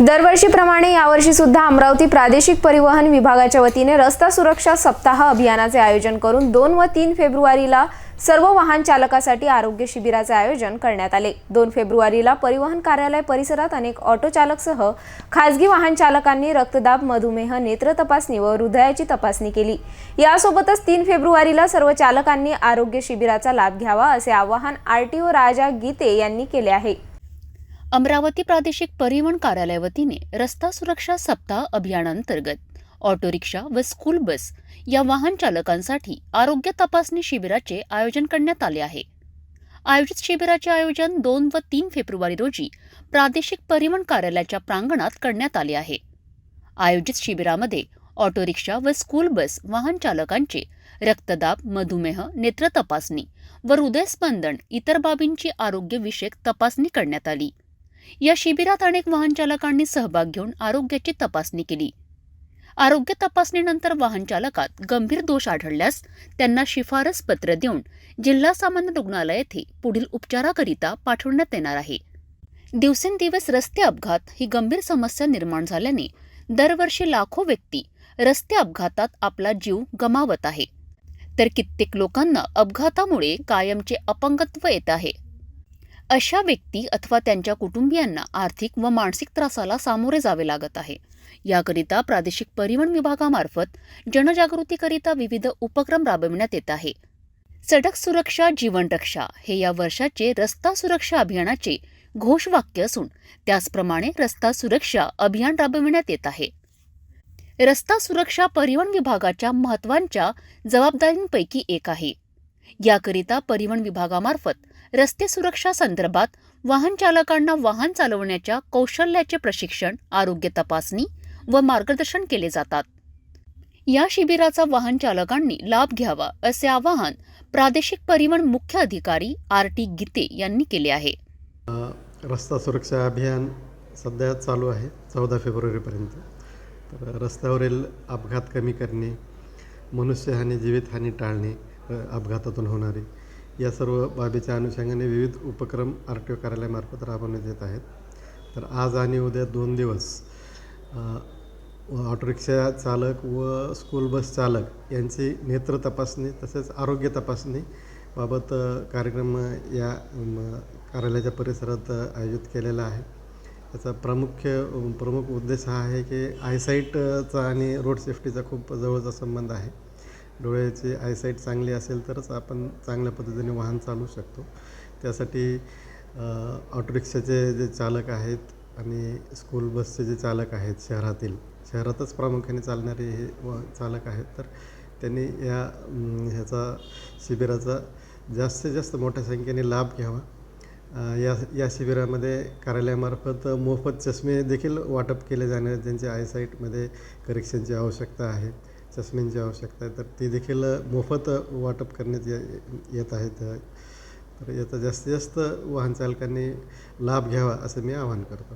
दरवर्षीप्रमाणे यावर्षी सुद्धा अमरावती प्रादेशिक परिवहन विभागाच्या वतीने रस्ता सुरक्षा सप्ताह अभियानाचे आयोजन करून दोन व तीन फेब्रुवारीला सर्व वाहन चालकासाठी आरोग्य शिबिराचे आयोजन करण्यात आले. दोन फेब्रुवारीला परिवहन कार्यालय परिसरात अनेक ऑटो चालकसह खासगी वाहन चालकांनी रक्तदाब मधुमेह नेत्र तपासणी व हृदयाची तपासणी केली. यासोबतच तीन फेब्रुवारीला सर्व चालकांनी आरोग्य शिबिराचा लाभ घ्यावा असे आवाहन आर टी ओ राजा गीते यांनी केले आहे. अमरावती प्रादेशिक परिवहन कार्यालय वतीने रस्ता सुरक्षा सप्ताह अभियानांतर्गत ऑटो रिक्षा व स्कूल बस या वाहन चालकांसाठी आरोग्य तपासणी शिबिराचे आयोजन करण्यात आले आहे. आयोजित शिबिराचे आयोजन दोन व तीन फेब्रुवारी रोजी प्रादेशिक परिवहन कार्यालयाच्या प्रांगणात करण्यात आले आहे. आयोजित शिबिरामध्ये ऑटो रिक्षा व स्कूल बस वाहन चालकांचे रक्तदाब मधुमेह नेत्र तपासणी व हृदयस्पंदन इतर बाबींची आरोग्यविषयक तपासणी करण्यात आली. या शिबिरात अनेक वाहनचालकांनी सहभाग घेऊन आरोग्याची तपासणी केली. आरोग्य तपासणीनंतर वाहनचालकात गंभीर दोष आढळल्यास त्यांना शिफारस पत्र देऊन जिल्हा सामान्य रुग्णालय येथे पुढील उपचाराकरिता पाठवण्यात येणार आहे. दिवसेंदिवस रस्ते अपघात ही गंभीर समस्या निर्माण झाल्याने दरवर्षी लाखो व्यक्ती रस्ते अपघातात आपला जीव गमावत आहे. तर कित्येक लोकांना अपघातामुळे कायमचे अपंगत्व येत आहे. अशा व्यक्ती अथवा त्यांच्या कुटुंबियांना आर्थिक व मानसिक त्रासाला सामोरे जावे लागत आहे. याकरिता प्रादेशिक परिवहन विभागामार्फत जनजागृतीकरिता विविध उपक्रम राबविण्यात येत आहे. सडक सुरक्षा जीवन रक्षा हे या वर्षाचे रस्ता सुरक्षा अभियानाचे घोषवाक्य असून त्याचप्रमाणे रस्ता सुरक्षा अभियान राबविण्यात येत आहे. रस्ता सुरक्षा परिवहन विभागाच्या महत्वांच्या जबाबदारींपैकी एक आहे. याकरिता परिवहन विभागामार्फत रस्ते सुरक्षा संदर्भात वाहन चालकांना वाहन चालवण्याच्या कौशल्याचे प्रशिक्षण आरोग्य तपासणी व मार्गदर्शन केले जातात. या शिबिराचा वाहन चालकांनी लाभ घ्यावा असे आवाहन प्रादेशिक परिवहन मुख्य अधिकारी आर टी गीते यांनी केले आहे. रस्ता सुरक्षा अभियान सध्या चालू आहे चौदा फेब्रुवारीपर्यंत तर रस्त्यावरील अपघात कमी करणे मनुष्यहानी जीवितहानी टाळणे अपघातातून होणारी या सर्व बाबीच्या अनुषंगाने विविध उपक्रम आर टी ओ कार्यालयामार्फत राबवण्यात येत आहेत. तर आज आणि उद्या दोन दिवस ऑटोरिक्षा चालक व स्कूल बस चालक यांची नेत्र तपासणी तसेच आरोग्य तपासणी बाबत कार्यक्रम या कार्यालयाच्या परिसरात आयोजित केलेला आहे. याचा प्रामुख्य प्रमुख उद्देश हा आहे की आयसाईटचा आणि रोड सेफ्टीचा खूप जवळचा संबंध आहे. डोळ्याची आयसाईट चांगली असेल तरच आपण चांगल्या पद्धतीने वाहन चालवू शकतो. त्यासाठी ऑटोरिक्षाचे जे चालक आहेत आणि स्कूल बसचे जे चालक आहेत शहरातील शहरातच प्रामुख्याने चालणारे हे व चालक आहेत तर त्यांनी या ह्याचा शिबिराचा जास्तीत जास्त मोठ्या संख्येने लाभ घ्यावा. या या शिबिरामध्ये कार्यालयामार्फत मोफत चष्मे देखील वाटप केले जाणार ज्यांच्या आयसाईटमध्ये करेक्शनची आवश्यकता आहे. चष्म्यांची आवश्यकता आहे. तर ती देखील मोफत वाटप करण्यात ये येत आहेत. तर याचा जास्तीत जास्त वाहन चालकांनी लाभ घ्यावा असं मी आवाहन करतो.